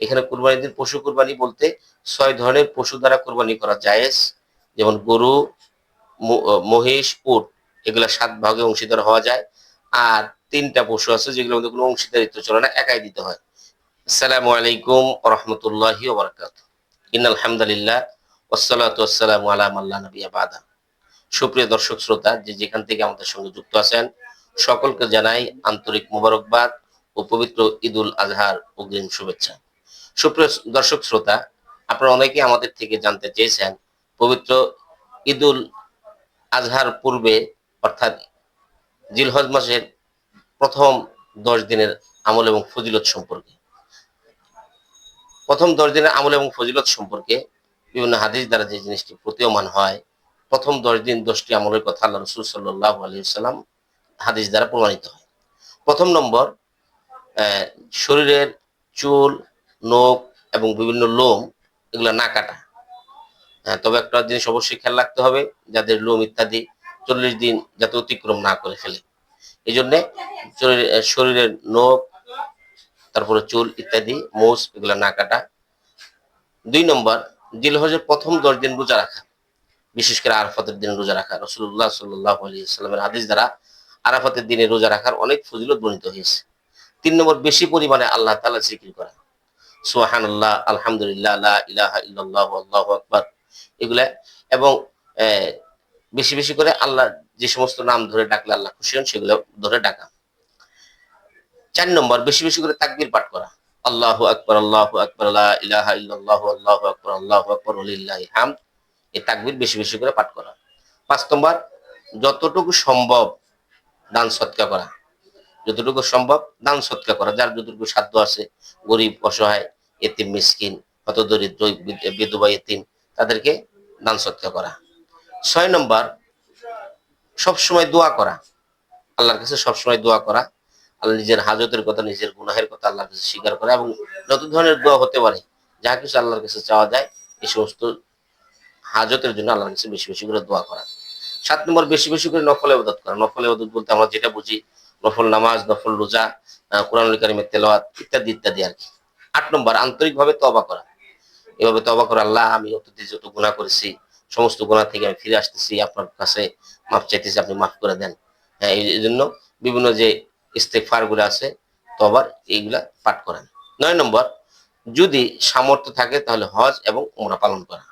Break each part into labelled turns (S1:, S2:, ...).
S1: এখানে কুরবানির দিন পশু কুরবানি বলতে ছয় ধরনের পশু দ্বারা কুরবানি করা জায়েজ যেমন গরু মহিষ, উট, এগুলা সাত ভাগে অংশীদার হওয়া যায়। আর তিনটা পশু আছে যেগুলোর মধ্যে কোনো অংশীদারিত্ব চলে না, একাই দিতে হয়। আসসালামু আলাইকুম রহমতুল্লাহি ওবরাকাত। ইন আলহামদুলিল্লাহ ওসালাতু আসসালামু আলা মাল্লা নবিয়া বাদা। সুপ্রিয় দর্শক শ্রোতা, যে যেখান থেকে আমাদের সঙ্গে যুক্ত আছেন, সকলকে জানাই আন্তরিক মোবারকবাদ ও পবিত্র ঈদুল আজহার অগ্রিম শুভেচ্ছা। সুপ্রিয় দর্শক শ্রোতা, আপনারা অনেকেই আমাদের থেকে জানতে চেয়েছেন, পবিত্র ঈদুল আজহার পূর্বে, অর্থাৎ জিলহজ মাসের প্রথম দশ দিনের আমল এবং ফজিলত সম্পর্কে। প্রথম দশ দিনের আমল এবং ফজিলত সম্পর্কে বিভিন্ন হাদিস দ্বারা যে জিনিসটি প্রতীয়মান হয়, প্রথম দশ দিন দশটি আমলের কথা আল্লাহ রসুল সাল্লাহ আলিয়াল্লাম হাদিস দ্বারা প্রমাণিত হয়। প্রথম নম্বর শরীরের চুল নখ এবং বিভিন্ন লোম এগুলো না কাটা। হ্যাঁ, তবে একটা জিনিস অবশ্যই খেয়াল রাখতে হবে যাদের লোম ইত্যাদি চল্লিশ দিন যাতে অতিক্রম না করে ফেলে। এই জন্যে শরীরের নখ তারপরে চুল ইত্যাদি মোষ এগুলো না কাটা। দুই নম্বর জিলহজের প্রথম দশ দিন রোজা রাখা। বিশেষ করে আরাফাতের দিন রোজা রাখা। রসুল্লাহ সাল্লামের হাদিস দ্বারা আরাফাতের দিনে রোজা রাখার অনেক ফজিলত বর্ণিত হয়েছে। তিন নম্বর বেশি পরিমাণে আল্লাহ তালা জিকির করা। সুহানুল্লাহ আলহামদুলিল্লাহ ইল্লাল্লাহু, আল্লাহু আকবার। এগুলা, এবং বেশি বেশি করে আল্লাহ যে সমস্ত নাম ধরে ডাকলে আল্লাহ খুশি হন, সেগুলো ধরে ডাকা। চার নম্বর, বেশি বেশি করে তাকবীর পাঠ করা। আল্লাহু আকবার আল্লাহু আকবার ইল্লাল্লাহু, আল্লাহু আকবার আল্লাহু আকবার হামদ। এই তাকবীর বেশি বেশি করে পাঠ করা। পাঁচ নম্বর, যতটুকু সম্ভব দান সৎকা করা। যতটুকু সম্ভব দান সৎকা করা। যার যতটুকু সাধ্য আছে, গরিব, অসহায়, এতিম, মিসকিন হত দরিদ্র বিধবা, এতিম, তাদেরকে দান সৎকা করা। ছয় নম্বর, সবসময় দোয়া করা। আল্লাহর কাছে সবসময় দোয়া করা। আল্লাহ নিজের হাজতের কথা, নিজের গুনাহের কথা আল্লাহর কাছে স্বীকার করা এবং যত ধরনের দোয়া হতে পারে যা কিছু আল্লাহর কাছে চাওয়া যায় এই সমস্ত হাজতের জন্য আল্লাহর কাছে বেশি বেশি করে দোয়া করা। সাত নম্বর, বেশি বেশি করে নফল ইবাদত করা। নফল ইবাদত বলতে আমরা যেটা বুঝি নফল নামাজ নফল রোজা আহ, কোরআনুল কারিমের তেলাওয়াত ইত্যাদি ইত্যাদি আর কি। আট নম্বর আন্তরিকভাবে তবা করা। এভাবে তবা করা আল্লাহ আমি অতীতে যত গুণা করেছি সমস্ত গুণা থেকে আমি ফিরে আসতেছি আপনার কাছে মাফ চাইতেছি আপনি মাফ করে দেন। হ্যাঁ এই জন্য বিভিন্ন যে ইস্তেফারগুলো আছে তবার এইগুলা পাঠ করেন। নয় নম্বর যদি সামর্থ্য থাকে তাহলে হজ এবং উমরা পালন করা।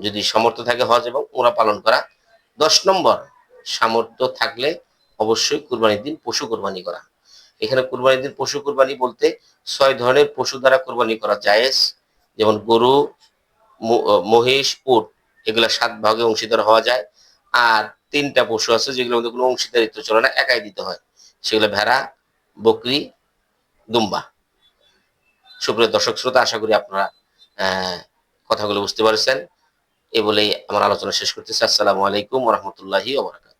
S1: যদি সামর্থ্য থাকে হজ এবং উমরা পালন করা। দশ নম্বর সামর্থ্য থাকলে অবশ্যই কুরবানির দিন পশু কুরবানি করা। এখানে কুরবানির দিন পশু কুরবানি বলতে ছয় ধরনের পশু দ্বারা কুরবানি করা। জায়েজ, যেমন গরু মহিষ, উট, এগুলা সাত ভাগে অংশীদার হওয়া যায়। আর তিনটা পশু আছে যেগুলোর মধ্যে কোনো অংশীদারিত্ব চলে না, একাই দিতে হয়। সেগুলো ভেড়া, বকরি, দুম্বা। সুপ্রিয় দর্শক শ্রোতা, আশা করি আপনারা কথাগুলো বুঝতে পারছেন। এ বলেই আমার আলোচনা শেষ করতেছি। আসসালামু আলাইকুম রহমতুল্লাহি ওবরাকাত